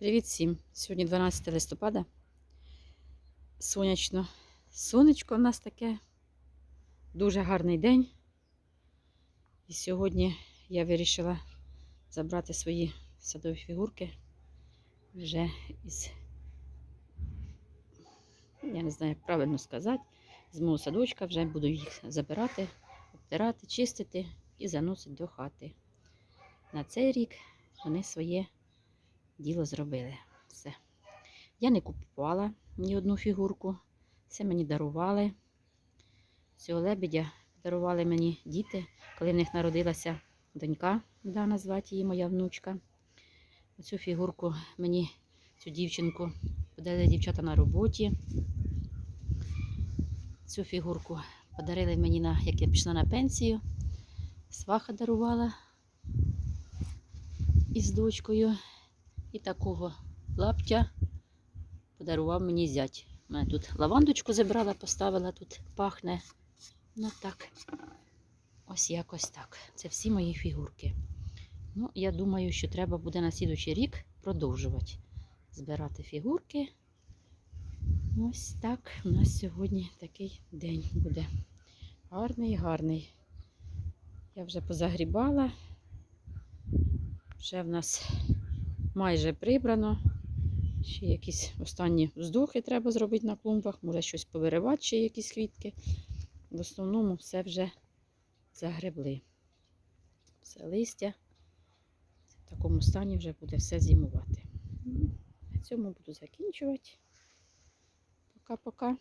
Привіт всім! Сьогодні 12 листопада. Сонячно. Сонечко у нас таке. Дуже гарний день. І сьогодні я вирішила забрати свої садові фігурки вже із, я не знаю, як правильно сказати, з мого садочка вже буду їх забирати, обтирати, чистити і заносити до хати. На цей рік вони своє діло зробили. Все. Я не купувала ні одну фігурку. Все мені дарували. Цього лебедя дарували мені діти, коли в них народилася донька, да, назвати її моя внучка. Оцю фігурку мені, цю дівчинку, подарили дівчата на роботі. Цю фігурку подарили мені, на, як я пішла на пенсію. Сваха дарувала із дочкою. І такого лаптя подарував мені зять. У мене тут лавандочку забрала, поставила, тут пахне. Ну так, ось якось так. Це всі мої фігурки. Ну, я думаю, що треба буде на слідуючий рік продовжувати збирати фігурки. Ось так у нас сьогодні такий день буде. Гарний, гарний. Я вже позагрібала. Вже в нас майже прибрано. Ще якісь останні вздохи треба зробити на клумбах, може щось повиривати, ще якісь квітки. В основному все вже загребли. Все листя. В такому стані вже буде все зимувати. На цьому буду закінчувати. Пока-пока.